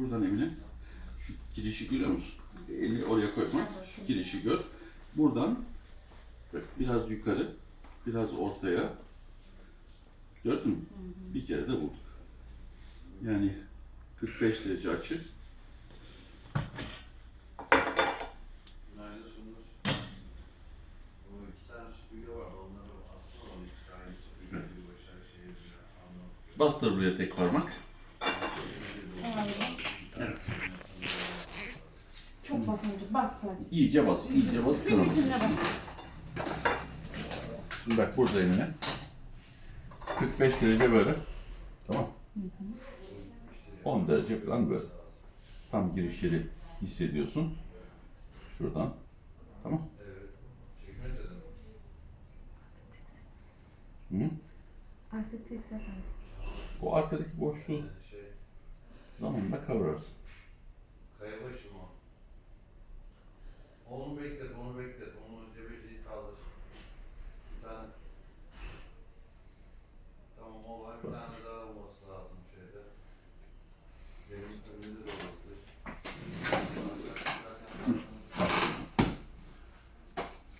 buradan Emine. Şu girişi görüyor musun? Elini oraya koyma. Şu girişi gör. Buradan bak biraz yukarı, biraz ortaya. Gördün mü? Bir kere de vurduk. Yani 45 derece açı. Günaydın Sundur. Bu iki tane süpürge var. Onları aslında on iki tane süpürge bir Başakşehir anlatıyorum. Bastır buraya tek parmak. Çok basınca bas sen. İyice bas, iyice bas. Bir kanamasın. bütününe bas. Şimdi bak burada Emine. 45 derece böyle. Tamam. 10 derece falan böyle. Tam giriş yeri hissediyorsun. Şuradan. Tamam. Hı? Artık tek sefer. O arkadaki boşluğu zamanla kavrarsın. kayabaşı mı? Onu beklet, onu beklet. Onu cebeciyi kaldır. Bir tane. Tamam o var. Bir tane